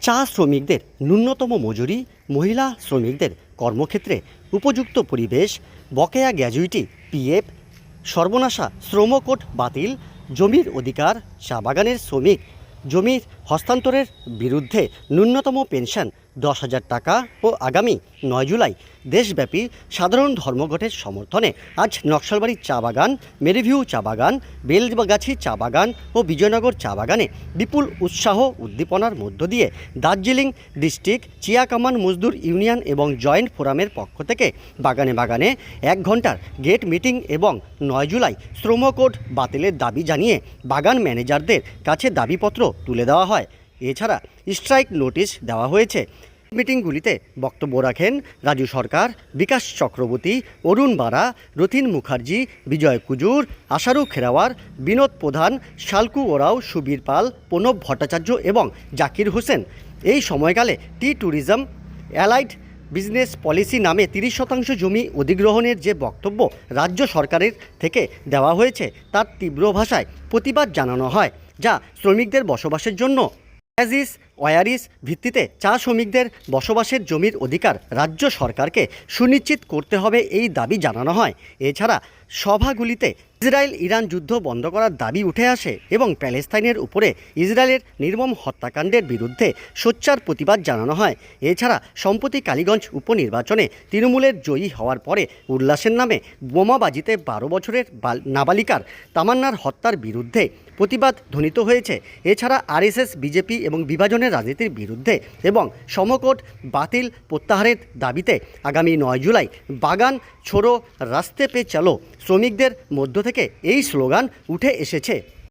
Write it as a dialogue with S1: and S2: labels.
S1: চা শ্রমিকদের ন্যূনতম মজুরি, মহিলা শ্রমিকদের কর্মক্ষেত্রে উপযুক্ত পরিবেশ, বকেয়া গ্র্যাজুইটি পিএফ, সর্বনাশা শ্রমকোট বাতিল, জমির অধিকার, চা বাগানের শ্রমিক, জমির হস্তান্তরের বিরুদ্ধে ন্যূনতম পেনশন দশ হাজার টাকা ও আগামী নয় জুলাই দেশব্যাপী সাধারণ ধর্মঘটের সমর্থনে আজ নকশালবাড়ি চা বাগান, মেরিভিউ চা বাগান, বেলগাছি চা বাগান ও বিজয়নগর চা বাগানে বিপুল উৎসাহ উদ্দীপনার মধ্য দিয়ে দার্জিলিং ডিস্ট্রিক্ট, চিয়াকামান মজদুর ইউনিয়ন এবং জয়েন্ট ফোরামের পক্ষ থেকে বাগানে বাগানে এক ঘণ্টার গেট মিটিং এবং নয় জুলাই শ্রম শ্রমকোড বাতিলের দাবি জানিয়ে বাগান ম্যানেজারদের কাছে দাবিপত্র তুলে দেওয়া হয়। এছাড়া স্ট্রাইক নোটিশ দেওয়া হয়েছে। মিটিংগুলিতে বক্তব্য রাখেন রাজু সরকার, বিকাশ চক্রবর্তী, অরুণ বারা, রথিন মুখার্জি, বিজয় কুজুর, আশারু খেরাওয়ার, বিনোদ প্রধান, শালকু ওরাও, সুবীর পাল, প্রণব ভট্টাচার্য এবং জাকির হোসেন। এই সময়কালে tea tourism, allied business policy নামে তিরিশ শতাংশ জমি অধিগ্রহণের যে বক্তব্য রাজ্য সরকারের থেকে দেওয়া হয়েছে, তার তীব্র ভাষায় প্রতিবাদ জানানো হয়, যা শ্রমিকদের বসবাসের জন্য অ্যাজিস ওয়ারিস ভিত্তিতে চা শ্রমিকদের বসবাসের জমির অধিকার রাজ্য সরকারকে সুনিশ্চিত করতে হবে এই দাবি জানানো হয়। এছাড়া সভাগুলিতে ইসরায়েল ইরান যুদ্ধ বন্ধ করার দাবি উঠে আসে এবং প্যালেস্তাইনের উপরে ইসরায়েলের নির্মম হত্যাকাণ্ডের বিরুদ্ধে সোচ্চার প্রতিবাদ জানানো হয়। এছাড়া সম্প্রতি কালীগঞ্জ উপনির্বাচনে তৃণমূলের জয়ী হওয়ার পরে উল্লাসের নামে বোমাবাজিতে বারো বছরের বাল- নাবালিকার তামান্নার হত্যার বিরুদ্ধে প্রতিবাদ ধ্বনিত হয়েছে। এছাড়া আরএসএস, বিজেপি এবং বিভাজনের রাজনীতির বিরুদ্ধে এবং সমকোট বাতিল প্রত্যাহারের দাবিতে আগামী নয় জুলাই বাগান ছোড়ো রাস্তে পে চালো। শ্রমিকদের মধ্য থেকে এই স্লোগান উঠে এসেছে।